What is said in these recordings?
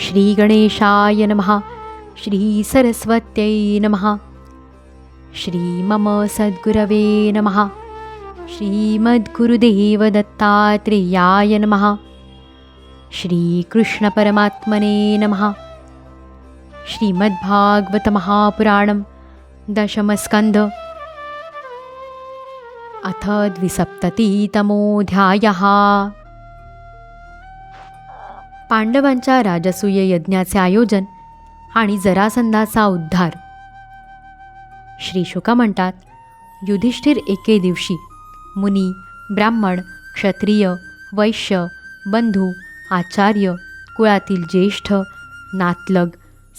श्रीगणेशाय नमः। श्रीसरस्वत्यै नमः। श्री मम सद्गुरवे नमः। श्रीमद्गुरुदेवदत्तात्रेयाय नमः। श्रीकृष्णपरमात्मने नमः। श्रीमद्भागवतमहापुराणं दशमस्कन्ध। अथ द्विसप्ततितमोऽध्यायः पांडवांच्या राजसूय यज्ञाचे आयोजन आणि जरासंधाचा उद्धार. श्री शुका म्हणतात युधिष्ठिर एके दिवशी मुनी ब्राह्मण क्षत्रिय वैश्य बंधू आचार्य कुळातील ज्येष्ठ नातलग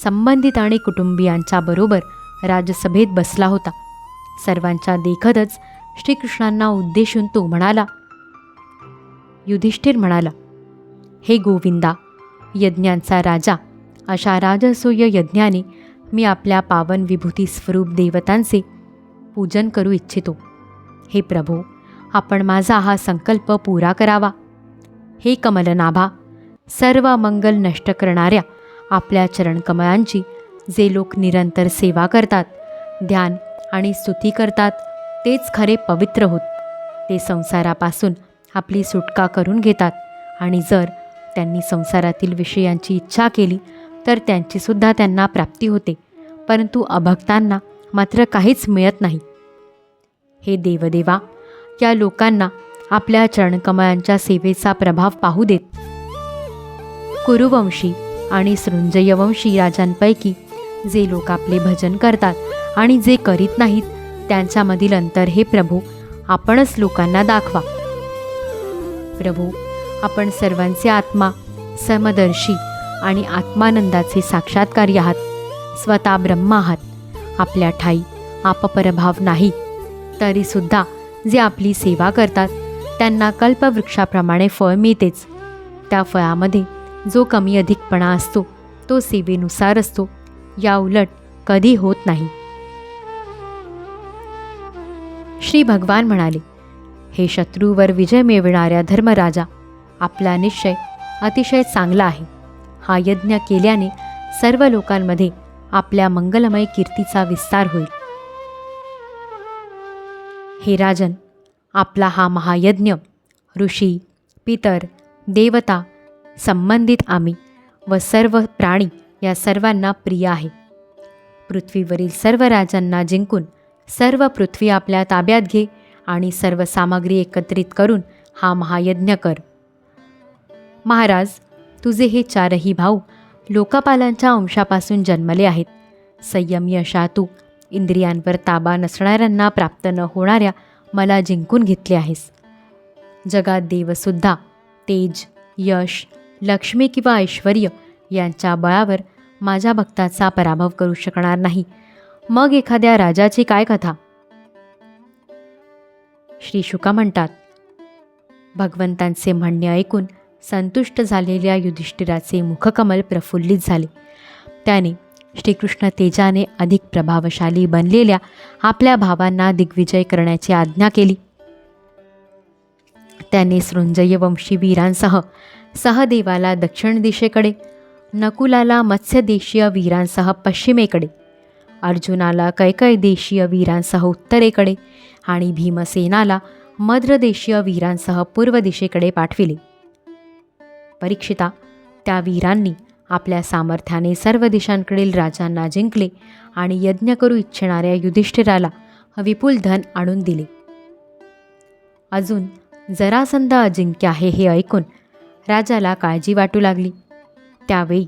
संबंधित आणि कुटुंबियांच्याबरोबर राजसभेत बसला होता. सर्वांच्या देखतच श्रीकृष्णांना उद्देशून तो म्हणाला. युधिष्ठिर म्हणाला हे गोविंदा यज्ञांचा राजा अशा राजसूय यज्ञाने मी आपल्या पावन विभूती स्वरूप देवतांचे पूजन करू इच्छितो. हे प्रभो आपण माझा हा संकल्प पुरा करावा. हे कमलनाभा सर्व मंगल नष्ट करणाऱ्या आपल्या चरणकमळांची जे लोक निरंतर सेवा करतात ध्यान आणि स्तुती करतात तेच खरे पवित्र होत. ते संसारापासून आपली सुटका करून घेतात आणि जर त्यांनी संसारातील विषयांची इच्छा केली तर त्यांचीसुद्धा त्यांना प्राप्ती होते. परंतु अभक्तांना मात्र काहीच मिळत नाही. हे देवदेवा या लोकांना आपल्या चरणकमळांच्या सेवेचा प्रभाव पाहू देत. कुरुवंशी आणि सृंजयवंशी राजांपैकी जे लोक आपले भजन करतात आणि जे करीत नाहीत त्यांच्यामधील अंतर हे प्रभू आपणच लोकांना दाखवा. प्रभू आपण सर्वांचे आत्मा समदर्शी आणि आत्मानंदाचे साक्षात्कारी आहात. स्वतः ब्रह्म आहात. आपल्या ठाई आपपरभाव नाही. तरीसुद्धा जे आपली सेवा करतात त्यांना कल्पवृक्षाप्रमाणे फळ मिळतेच. त्या फळामध्ये जो कमी अधिकपणा असतो तो सेवेनुसार असतो. या उलट कधी होत नाही. श्री भगवान म्हणाले हे शत्रूवर विजय मिळविणाऱ्या धर्मराजा आपला निश्चय अतिशय चांगला आहे. हा यज्ञ केल्याने सर्व लोकांमध्ये आपल्या मंगलमय कीर्तीचा विस्तार होईल. हे राजन आपला हा महायज्ञ ऋषी पितर देवता संबंधित आम्ही व सर्व प्राणी या सर्वांना प्रिय आहे. पृथ्वीवरील सर्व राजांना जिंकून सर्व पृथ्वी आपल्या ताब्यात घे आणि सर्व सामग्री एकत्रित करून हा महायज्ञ कर. महाराज तुझे हे चारही भाऊ लोकपालांच्या अंशापासून जन्मले आहेत. संयमी अशा तू इंद्रियांवर ताबा नसणाऱ्यांना प्राप्त न होणाऱ्या मला जिंकून घेतले आहेस. जगात देवसुद्धा तेज यश लक्ष्मी किंवा ऐश्वर यांच्या बळावर माझ्या भक्ताचा पराभव करू शकणार नाही. मग एखाद्या राजाची काय कथा? श्री शुका म्हणतात भगवंतांचे म्हणणे ऐकून संतुष्ट झालेल्या युधिष्ठिराचे मुखकमल प्रफुल्लित झाले. त्याने श्रीकृष्ण तेजाने अधिक प्रभावशाली बनलेल्या आपल्या भावांना दिग्विजय करण्याची आज्ञा केली. त्याने सृंजयवंशी वीरांसह सहदेवाला दक्षिण दिशेकडे नकुलाला मत्स्यदेशीय वीरांसह पश्चिमेकडे अर्जुनाला कैकय देशीय वीरांसह उत्तरेकडे आणि भीमसेनाला मद्रदेशीय वीरांसह पूर्व दिशेकडे पाठविले. परीक्षिता. त्या वीरांनी आपल्या सामर्थ्याने सर्व दिशांकडील राजांना जिंकले आणि यज्ञ करू इच्छिणाऱ्या युधिष्ठिराला विपुल धन आणून दिले. अजून जरासंध अजिंक्य आहे हे ऐकून राजाला काळजी वाटू लागली. त्यावेळी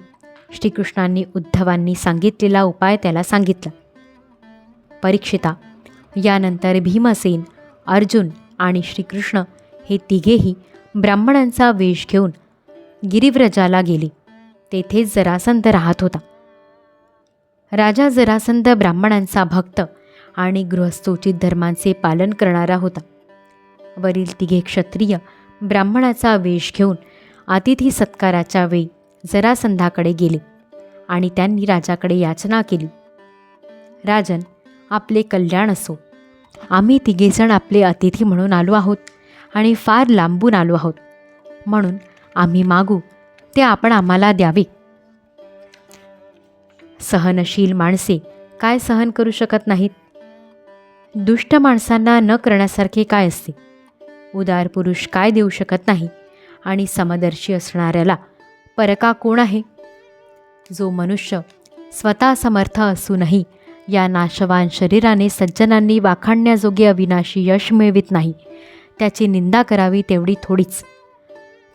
श्रीकृष्णांनी उद्धवांनी सांगितलेला उपाय त्याला सांगितला. परीक्षिता यानंतर भीमसेन अर्जुन आणि श्रीकृष्ण हे तिघेही ब्राह्मणांचा वेश घेऊन गिरिव्रजाला गेले. तेथेच जरासंध राहत होता. राजा जरासंध ब्राह्मणांचा भक्त आणि गृहस्थोचित धर्मांचे पालन करणारा होता. वरील तिघे क्षत्रिय ब्राह्मणाचा वेश घेऊन अतिथी सत्काराच्या वेळी जरासंधाकडे गेले आणि त्यांनी राजाकडे याचना केली. राजन आपले कल्याण असो. आम्ही तिघेजण आपले अतिथी म्हणून आलो आहोत आणि फार लांबून आलो आहोत. म्हणून आम्ही मागू ते आपण आम्हाला द्यावे. सहनशील माणसे काय सहन करू शकत नाहीत? दुष्ट माणसांना न करण्यासारखे काय असते? उदार पुरुष काय देऊ शकत नाही? आणि समदर्शी असणाऱ्याला परका कोण आहे? जो मनुष्य स्वतः समर्थ असूनही या नाशवान शरीराने सज्जनांनी वाखाणण्याजोगे अविनाशी यश मिळवित नाही त्याची निंदा करावी तेवढी थोडीच.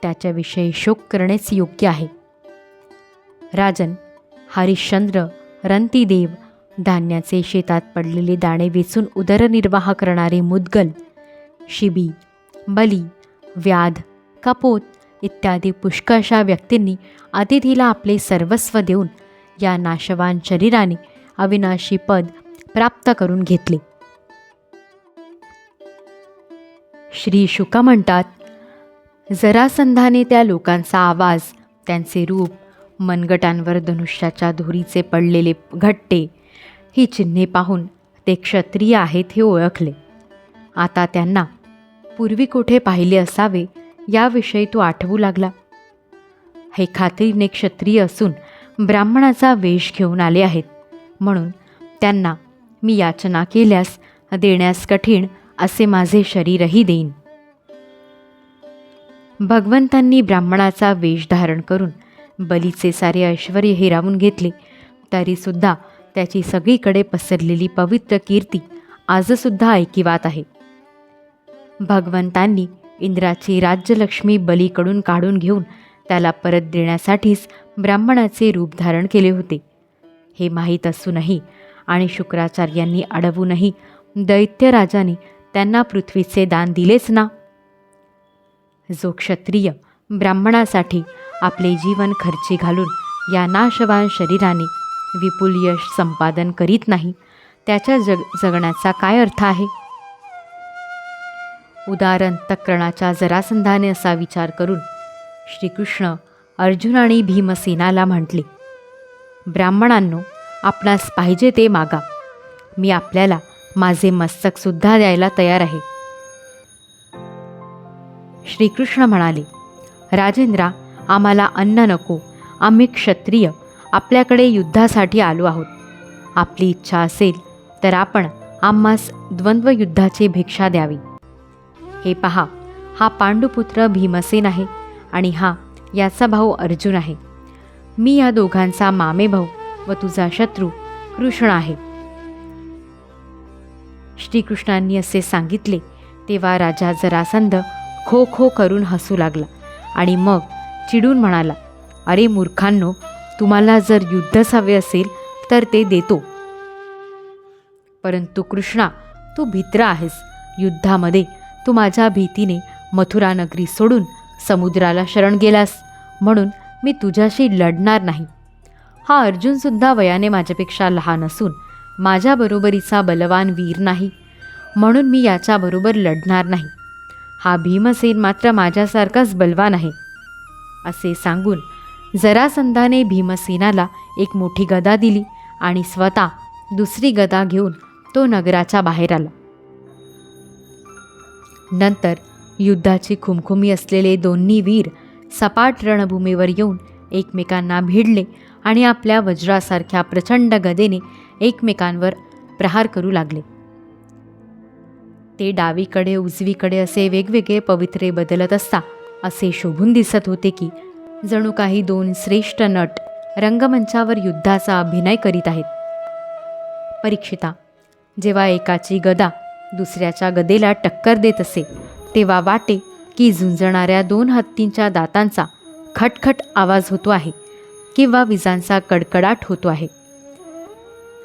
त्याच्याविषयी शोक करणेच योग्य आहे. राजन हरिश्चंद्र रंतीदेव धान्याचे शेतात पडलेले दाणे वेचून उदरनिर्वाह करणारे मुद्गल शिबी बली व्याध कपोत इत्यादी पुष्कळशा व्यक्तींनी अतिथीला आपले सर्वस्व देऊन या नाशवान शरीराने अविनाशी पद प्राप्त करून घेतले. श्री शुका म्हणतात जरासंधाने त्या लोकांचा आवाज त्यांचे रूप मनगटांवर धनुष्याच्या धुरीचे पडलेले घट्टे ही चिन्हे पाहून ते क्षत्रिय आहेत हे ओळखले. आता त्यांना पूर्वी कुठे पाहिले असावे याविषयी तो आठवू लागला. हे खात्रीने क्षत्रिय असून ब्राह्मणाचा वेश घेऊन आले आहेत म्हणून त्यांना मी याचना केल्यास देण्यास कठीण असे माझे शरीरही देईन. भगवंतांनी ब्राह्मणाचा वेश धारण करून बलीचे सारे ऐश्वर हिरावून घेतले. तरीसुद्धा त्याची सगळीकडे पसरलेली पवित्र कीर्ती आजसुद्धा ऐकिवात आहे. भगवंतांनी इंद्राची राज्यलक्ष्मी बलीकडून काढून घेऊन त्याला परत देण्यासाठीच ब्राह्मणाचे रूप धारण केले होते. हे माहीत असूनही आणि शुक्राचार्यांनी अडवूनही दैत्यराजाने त्यांना पृथ्वीचे दान दिलेच ना. जो क्षत्रिय ब्राह्मणासाठी आपले जीवन खर्ची घालून या नाशवान शरीराने विपुल यश संपादन करीत नाही त्याच्या जग जगण्याचा काय अर्थ आहे? उदाहरण तक्रणाच्या जरासंधाने असा विचार करून श्रीकृष्ण अर्जुन आणि भीमसेनाला म्हटले ब्राह्मणांनो आपणास पाहिजे ते मागा. मी आपल्याला माझे मस्तकसुद्धा द्यायला तयार आहे. श्रीकृष्ण म्हणाले राजेंद्रा आम्हाला अन्न नको. आम्ही क्षत्रिय. आपल्याकडे युद्धासाठी आलो आहोत. आपली इच्छा असेल तर आपण आम्हास द्वंद्वयुद्धाची भिक्षा द्यावी. हे पहा हा पांडुपुत्र भीमसेन आहे आणि हा याचा भाऊ अर्जुन आहे. मी या दोघांचा मामे भाऊ व तुझा शत्रू कृष्ण आहे. श्रीकृष्णांनी असे सांगितले तेव्हा राजा जरासंध खो खो करून हसू लागला आणि मग चिडून म्हणाला अरे मूर्खांनो तुम्हाला जर युद्धच हवे असेल तर ते देतो. परंतु कृष्णा तू भित्र आहेस. युद्धामध्ये तू माझ्या भीतीने मथुरा नगरी सोडून समुद्राला शरण गेलास. म्हणून मी तुझ्याशी लढणार नाही. हा अर्जुनसुद्धा वयाने माझ्यापेक्षा लहान असून माझ्याबरोबरीचा बलवान वीर नाही. म्हणून मी याच्याबरोबर लढणार नाही. हा भीमसेन मात्र माझ्यासारखाच बलवान आहे. असे सांगून जरासंधाने भीमसेनाला एक मोठी गदा दिली आणि स्वतः दुसरी गदा घेऊन तो नगराच्या बाहेर आला. नंतर युद्धाची खुमखुमी असलेले दोन्ही वीर सपाट रणभूमीवर येऊन एकमेकांना भिडले आणि आपल्या वज्रासारख्या प्रचंड गदेने एकमेकांवर प्रहार करू लागले. ते डावीकडे उजवीकडे असे वेगवेगळे पवित्रे बदलत असता असे शोभून दिसत होते की जणू काही दोन श्रेष्ठ नट रंगमंचावर युद्धाचा अभिनय करीत आहेत. परीक्षिता जेव्हा एकाची गदा दुसऱ्याच्या गदेला टक्कर देत असे तेव्हा वाटे की झुंजणाऱ्या दोन हत्तींच्या दातांचा खटखट आवाज होतो आहे किंवा विजांचा कडकडाट होतो आहे.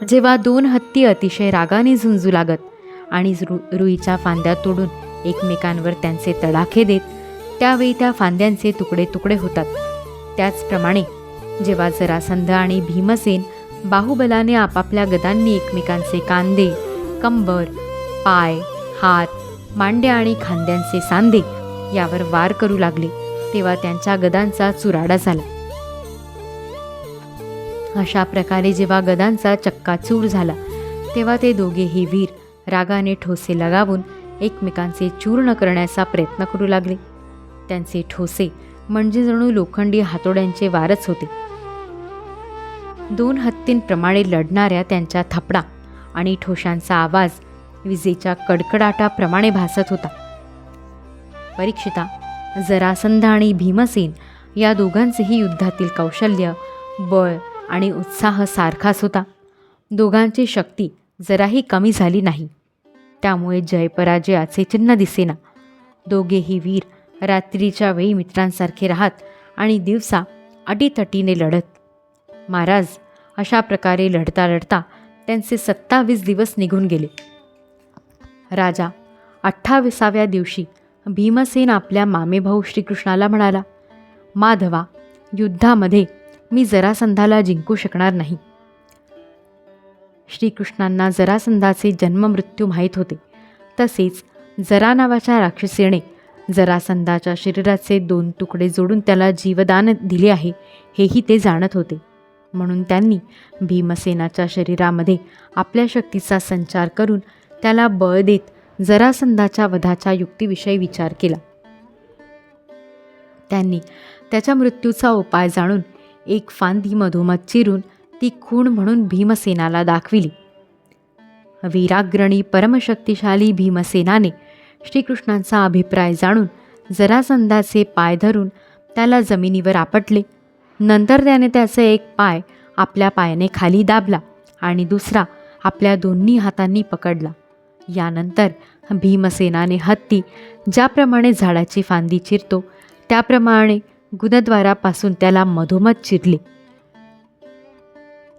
जेव्हा दोन हत्ती अतिशय रागाने झुंजू लागत आणि रु रुईच्या फांद्या तोडून एकमेकांवर त्यांचे तडाखे देत त्यावेळी त्या फांद्यांचे तुकडे तुकडे होतात. त्याचप्रमाणे जेव्हा जरासंध आणि भीमसेन बाहुबलाने आपापल्या गदांनी एकमेकांचे कांदे कंबर पाय हात मांड्या आणि खांद्यांचे सांदे यावर वार करू लागले तेव्हा त्यांच्या गदांचा चुराडा झाला. अशा प्रकारे जेव्हा गदांचा चक्काचूर झाला तेव्हा ते दोघेही वीर रागाने ठोसे लगावून एकमेकांचे चूर्ण करण्याचा प्रयत्न करू लागले. त्यांचे ठोसे म्हणजे जणू लोखंडी हातोड्यांचे वारच होते. दोन हत्तींप्रमाणे लढणाऱ्या त्यांच्या थपडा आणि ठोशांचा आवाज विजेच्या कडकडाटाप्रमाणे भासत होता. परीक्षिता जरासंध आणि भीमसेन या दोघांचेही युद्धातील कौशल्य बळ आणि उत्साह सारखाच होता. दोघांची शक्ती जराही कमी झाली नाही. त्यामुळे जयपराजयाचे चिन्ह दिसेना. दोघेही वीर रात्रीच्या वेळी मित्रांसारखे राहत आणि दिवसा अटीतटीने लढत. महाराज अशा प्रकारे लढता लढता त्यांचे सत्तावीस दिवस निघून गेले. राजा अठ्ठावीसाव्या दिवशी भीमसेन आपल्या मामेभाऊ श्रीकृष्णाला म्हणाला माधवा युद्धामध्ये मी जरासंधाला जिंकू शकणार नाही. श्रीकृष्णांना जरासंधाचे जन्ममृत्यू माहीत होते. तसेच जरा नावाच्या राक्षसीने जरासंधाच्या शरीराचे दोन तुकडे जोडून त्याला जीवदान दिले आहे हेही ते जाणत होते. म्हणून त्यांनी भीमसेनाच्या शरीरामध्ये आपल्या शक्तीचा संचार करून त्याला बळ देत जरासंधाच्या वधाच्या युक्तीविषयी विचार केला. त्यांनी त्याच्या मृत्यूचा उपाय जाणून एक फांदी मधोमध चिरून ती खूण म्हणून भीमसेनाला दाखविली. वीराग्रणी परमशक्तिशाली भीमसेनाने श्रीकृष्णांचा अभिप्राय जाणून जरासंधाचे पाय धरून त्याला जमिनीवर आपटले. नंतर त्याने त्याचे एक पाय आपल्या पायाने खाली दाबला आणि दुसरा आपल्या दोन्ही हातांनी पकडला. यानंतर भीमसेनाने हत्ती ज्याप्रमाणे झाडाची फांदी चिरतो त्याप्रमाणे गुणद्वारापासून त्याला मधोमध चिरले.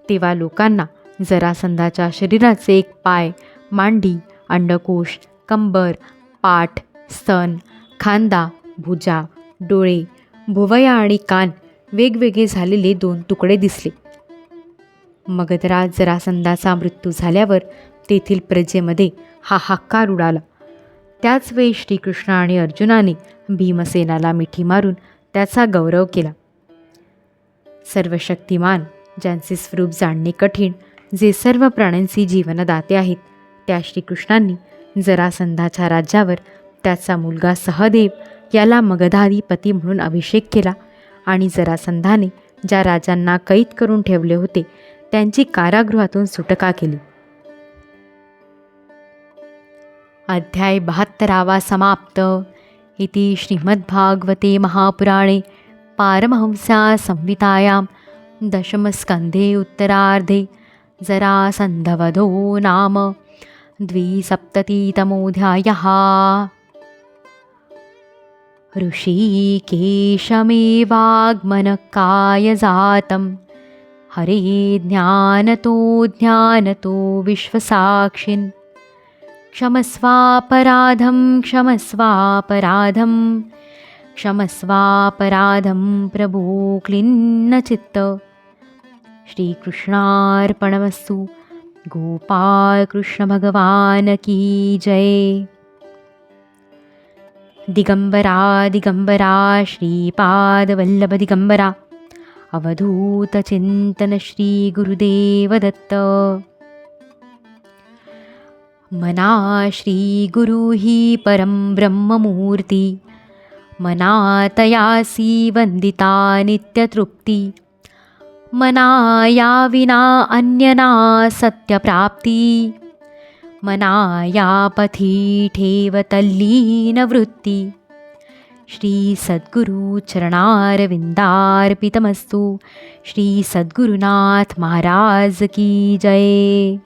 तेव्हा लोकांना जरासंधाच्या शरीराचे एक पाय मांडी अंडकोश कंबर पाठ स्तन खांदा भुजा डोळे भुवया आणि कान वेगवेगळे झालेले दोन तुकडे दिसले. मगधराज जरासंधाचा मृत्यू झाल्यावर तेथील प्रजेमध्ये हा हाकार उडाला. त्याच वेळी श्रीकृष्ण आणि अर्जुनाने भीमसेनाला मिठी मारून त्याचा गौरव केला. सर्वशक्तिमान ज्यांचे स्वरूप जाणणे कठीण जे सर्व प्राण्यांचे जीवनदाते आहेत त्या श्रीकृष्णांनी जरासंधाच्या राज्यावर त्याचा मुलगा सहदेव याला मगधाधिपती म्हणून अभिषेक केला आणि जरासंधाने ज्या राजांना कैद करून ठेवले होते त्यांची कारागृहातून सुटका केली. अध्याय बहात्तरावा समाप्त. इति श्रीमद्भागवते महापुराणे पारमहंस्या संहितायां दशमस्कन्धे उत्तरार्धे जरासन्धवधो नाम द्विसप्ततितमोऽध्यायः। ऋषिकेशमेवाग्मनकायजातं हरे ज्ञानतो ज्ञानतो विश्वसाक्षिन्। क्षमस्वापराधं क्षमस्वापराधं क्षमस्वापराधं प्रभो प्रभोक्लिन्न श्रीकृष्णार्पणमस्तु। गोपालकृष्णभगवान् की जय। दिगम्बरा दिगम्बरा श्रीपादवल्लभदिगम्बरा अवधूतचिन्तन श्रीगुरुदेवदत्त मना श्रीगुरुही परं ब्रह्ममूर्ति। मना तया सीवन्दिता नित्यतृप्ति। मनाया विना अन्यना सत्यप्राप्ति। मनाया पथिठेव तल्लीनवृत्ति। श्रीसद्गुरुचरणारविन्दार्पितमस्तु श्रीसद्गुरुनाथमहाराज की जय।